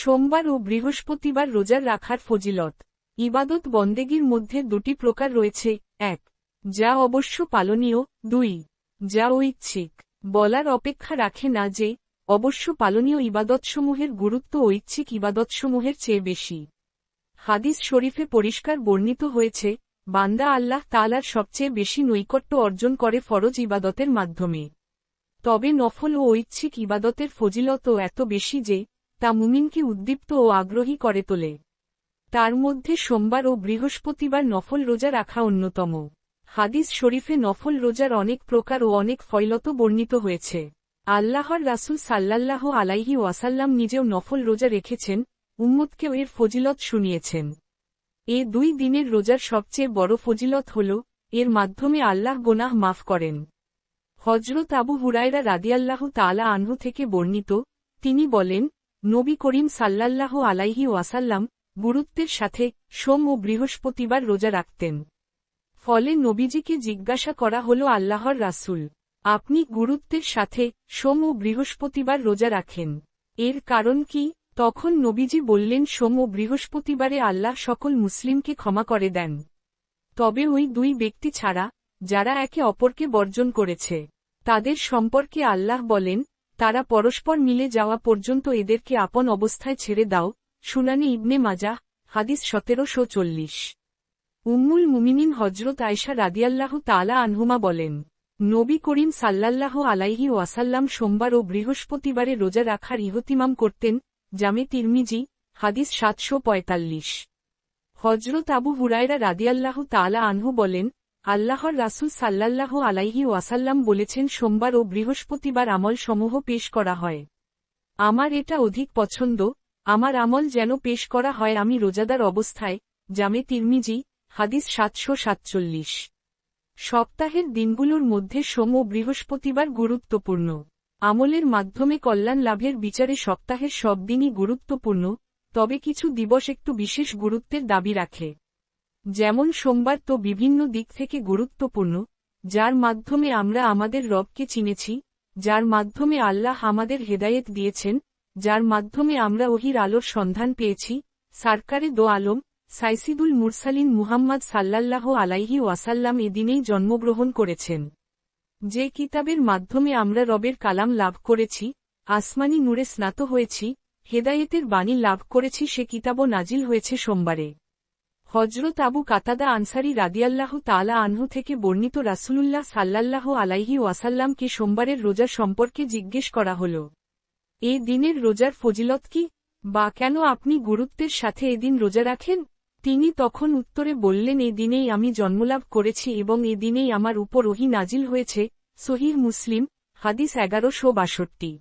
সোমবার ও বৃহস্পতিবার রোজার রাখার ফজিলত। ইবাদত বন্দেগীর মধ্যে দুটি প্রকার রয়েছে। এক, যা অবশ্য পালনীয়। দুই, যা ঐচ্ছিক। বলার অপেক্ষা রাখে না যে, অবশ্য পালনীয় ইবাদতসমূহের গুরুত্ব ঐচ্ছিক ইবাদতসমূহের চেয়ে বেশি। হাদিস শরীফে পরিষ্কার বর্ণিত হয়েছে, বান্দা আল্লাহ তালার সবচেয়ে বেশি নৈকট্য অর্জন করে ফরজ ইবাদতের মাধ্যমে। তবে নফল ও ঐচ্ছিক ইবাদতের ফজিলতও এত বেশি যে তা মুমিনকে উদ্দীপ্ত ও আগ্রহী করে তোলে। তার মধ্যে সোমবার ও বৃহস্পতিবার নফল রোজা রাখা অন্যতম। হাদিস শরীফে নফল রোজার অনেক প্রকার ও অনেক ফয়লত বর্ণিত হয়েছে। আল্লাহর রাসুল সাল্লাল্লাহ আলাইহি ওয়াসাল্লাম নিজেও নফল রোজা রেখেছেন, উম্মতকেও এর ফজিলত শুনিয়েছেন। এ দুই দিনের রোজার সবচেয়ে বড় ফজিলত হল, এর মাধ্যমে আল্লাহ গোনাহ মাফ করেন। হজরত আবু হুরায়রা রাদিয়াল্লাহ তালা আনহু থেকে বর্ণিত, তিনি বলেন নবী করিম সাল্লাল্লাহ আলাইহি ওয়াসাল্লাম গুরুত্বের সাথে সোম ও বৃহস্পতিবার রোজা রাখতেন। ফলে নবীজিকে জিজ্ঞাসা করা হল আল্লাহর রাসুল, আপনি গুরুত্বের সাথে সোম ও বৃহস্পতিবার রোজা রাখেন? এর কারণ কি? তখন নবীজি বললেন, সোম ও বৃহস্পতিবারে আল্লাহ সকল মুসলিমকে ক্ষমা করে দেন। তবে ওই দুই ব্যক্তি ছাড়া, যারা একে অপরকে বর্জন করেছে, তাদের সম্পর্কে আল্লাহ বলেন তারা পরস্পর মিলে যাওয়া পর্যন্ত এদেরকে আপন অবস্থায় ছেড়ে দাও, শুনানি ইবনে মাজা হাদিস সতেরোশো চল্লিশ। উম্মুল মুমিনিন হজরত আয়সা রাদিয়াল্লাহু তালা আনহুমা বলেন, নবী করিম সাল্লাল্লাহ আলাইহি ওয়াসাল্লাম সোমবার ও বৃহস্পতিবারে রোজা রাখার ইহতিমাম করতেন, জামে তিরমিজি, হাদিস সাতশো পঁয়তাল্লিশ। হজরত আবু হুরায়রা রাদিয়াল্লাহ তালা আনহু বলেন আল্লাহর রাসুল সাল্লাল্লাহ আলাইহি ওয়াসাল্লাম বলেছেন, সোমবার ও বৃহস্পতিবার আমল সমূহ পেশ করা হয়। আমার এটা অধিক পছন্দ, আমার আমল যেন পেশ করা হয় আমি রোজাদার অবস্থায়, জামে তিরমিজি, হাদিস সাতশো সাতচল্লিশ। সপ্তাহের দিনগুলোর মধ্যে সোম ও বৃহস্পতিবার গুরুত্বপূর্ণ। আমলের মাধ্যমে কল্যাণ লাভের বিচারে সপ্তাহের সব দিনই গুরুত্বপূর্ণ, তবে কিছু দিবস একটু বিশেষ গুরুত্বের দাবি রাখে। যেমন সোমবার তো বিভিন্ন দিক থেকে গুরুত্বপূর্ণ, যার মাধ্যমে আমরা আমাদের রবকে চিনেছি, যার মাধ্যমে আল্লাহ আমাদের হেদায়েত দিয়েছেন, যার মাধ্যমে আমরা ওহির আলোর সন্ধান পেয়েছি, সারকারে দো আলম, সাইসিদুল মুরসালিন মুহাম্মদ সাল্লাল্লাহ আলাইহি ওয়াসাল্লাম এদিনেই জন্মগ্রহণ করেছেন। যে কিতাবের মাধ্যমে আমরা রবের কালাম লাভ করেছি, আসমানি নূরে স্নাত হয়েছি, হেদায়েতের বাণী লাভ করেছি সে কিতাবও নাজিল হয়েছে সোমবারে। হজরত আবু কাতাদা আনসারি রাদিয়াল্লাহ তালা আনহু থেকে বর্ণিত রাসুলুল্লাহ সাল্লাল্লাহ আলাইহি ওয়াসাল্লামকে সোমবারের রোজা সম্পর্কে জিজ্ঞেস করা হল। এ দিনের রোজার ফজিলত কি? বা কেন আপনি গুরুত্বের সাথে এদিন রোজা রাখেন? তিনি তখন উত্তরে বললেন, এ দিনেই আমি জন্মলাভ করেছি এবং এ দিনেই আমার উপর ওহি নাজিল হয়েছে। সহিহ মুসলিম, হাদিস এগারোশো বাষট্টি।